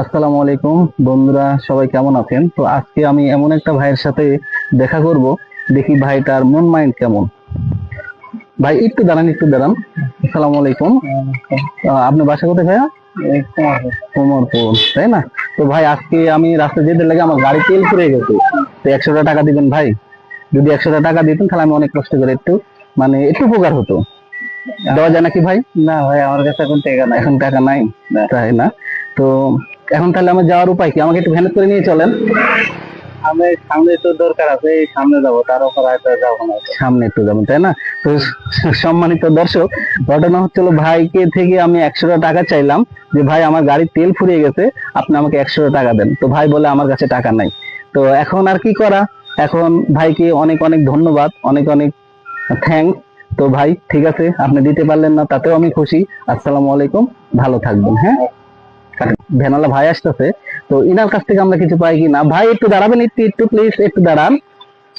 আসসালামু আলাইকুম। বন্ধুরা সবাই কেমন আছেন? তো আজকে আমি এমন একটা ভাইয়ের সাথে দেখা করব। দেখি ভাইটার মন মাইন্ড কেমন। ভাই একটু দাঁড়ান একটু দাঁড়ান। আসসালামু আলাইকুম। আপনার বাসা কোথায় ভাইয়া? কোমরপুর তাই না? তো ভাই আজকে আমি রাস্তা যেতে লাগে আমার গাড়ি তেল ফুরে গেছে। তো একশোটা টাকা দিবেন ভাই? যদি একশোটা টাকা দিতেন তাহলে আমি অনেক কষ্ট করে একটু মানে একটু উপকার হতো। দেওয়া যায় নাকি ভাই? না ভাই আমার কাছে এখন টাকা নাই। এখন টাকা নাই? তাই না? তো এখন তাহলে আমার যাওয়ার উপায় কি? আমাকে একটু ভ্যানেট করে নিয়ে চলেন। আমি সামনে তো দরকার আছে এই সামনে যাব তার উপর হয়তো যাব না। সামনে একটু যাবেন তাই না? তো সম্মানিত দর্শক ঘটনা হচ্ছিল ভাইকে থেকে আমি একশো টাকা চাইলাম যে ভাই আমার গাড়ির তেল ফুরিয়ে গেছে আপনি আমাকে একশো টাকা দেন। তো ভাই বলে আমার কাছে টাকা নাই। তো এখন আর কি করা? এখন ভাইকে অনেক অনেক ধন্যবাদ অনেক অনেক থ্যাংকস তো ভাই ঠিক আছে আপনি দিতে পারলেন না তাতেও আমি খুশি। আসসালামু আলাইকুম ভালো থাকবেন হ্যাঁ? ভ্যানালা ভাই আসতেছে তো ইনার কাছ থেকে আমরা কিছু পাই কি না ভাই একটু দাঁড়াবেন একটু একটু প্লিজ একটু দাঁড়ান।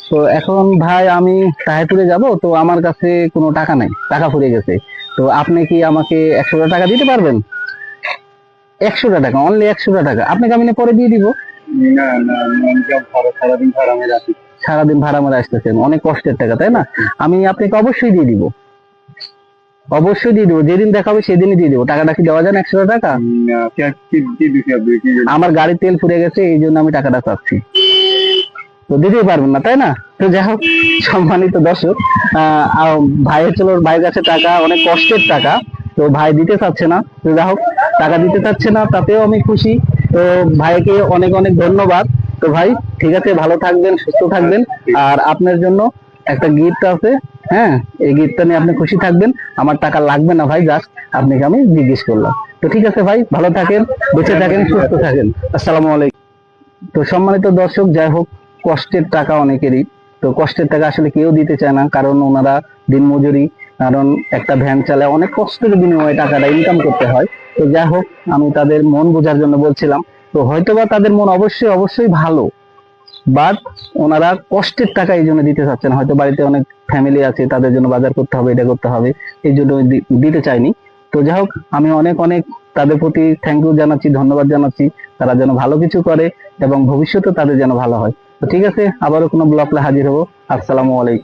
তো এখন ভাই আমি তাহেপুরে যাব তো আমার কাছে কোনো টাকা নাই টাকা ফুরিয়ে গেছে। তো আপনি কি আমাকে একশোটা টাকা দিতে পারবেন? একশোটা টাকা অনলি একশোটা টাকা। আপনাকে আমি পরে দিয়ে দিব। সারাদিন ভাড়া মারা আসতেছেন অনেক কষ্টের টাকা তাই না? আমি আপনাকে অবশ্যই দিয়ে দিব। অবশ্যই দিয়ে দেবো যেদিন দেখা হবে সেদিনই দিয়ে দেবো। টাকাটা কি দেওয়া যায় একশো টাকা? আমার গাড়ির তেল ফুরে গেছে এই জন্য আমি টাকাটা চাচ্ছি। তো দিতেই পারবেন না তাই না? তো যাই হোক সম্মানিত দর্শক ভাইয়ের চলো ভাইয়ের কাছে টাকা অনেক কষ্টের টাকা তো ভাই দিতে চাচ্ছে না। তো যাই হোক টাকা দিতে চাচ্ছে না তাতেও আমি খুশি। তো ভাইকে অনেক অনেক ধন্যবাদ। তো ভাই ঠিক আছে ভালো থাকবেন সুস্থ থাকবেন। আর আপনার জন্য একটা গিফট আছে। হ্যাঁ এই গিফটটা নিয়ে আপনি খুশি থাকবেন। আমার টাকা লাগবে না ভাই জাস্ট আপনাকে আমি জিজ্ঞেস করলাম। তো ঠিক আছে ভাই, ভালো থাকেন, বেঁচে থাকেন, সুস্থ থাকেন। আসসালামু আলাইকুম। তো সম্মানিত দর্শক, যাই হোক, কষ্টের টাকা অনেকেরই। তো কষ্টের টাকা আসলে কেউ দিতে চায় না, কারণ ওনারা দিনমজুরি কারণ একটা ভ্যান চালায় অনেক কষ্টের বিনিময়ে টাকাটা ইনকাম করতে হয়। তো যাই হোক, আমি তাদের মন বোঝার জন্য বলছিলাম। তো হয়তোবা তাদের মন অবশ্যই অবশ্যই ভালো। বাট ওনারা কষ্টের টাকা এই জন্য দিতে চাচ্ছেন। হয়তো বাড়িতে অনেক ফ্যামিলি আছে, তাদের জন্য বাজার করতে হবে, এটা করতে হবে, এই জন্য দিতে চাইনি তো যাই হোক, আমি অনেক অনেক তাদের প্রতি থ্যাংক ইউ জানাচ্ছি, ধন্যবাদ জানাচ্ছি। তারা যেন ভালো কিছু করে এবং ভবিষ্যতে তাদের যেন ভালো হয়। তো ঠিক আছে, আবারও কোনো ব্লকলে হাজির হব। আসসালামু আলাইকুম।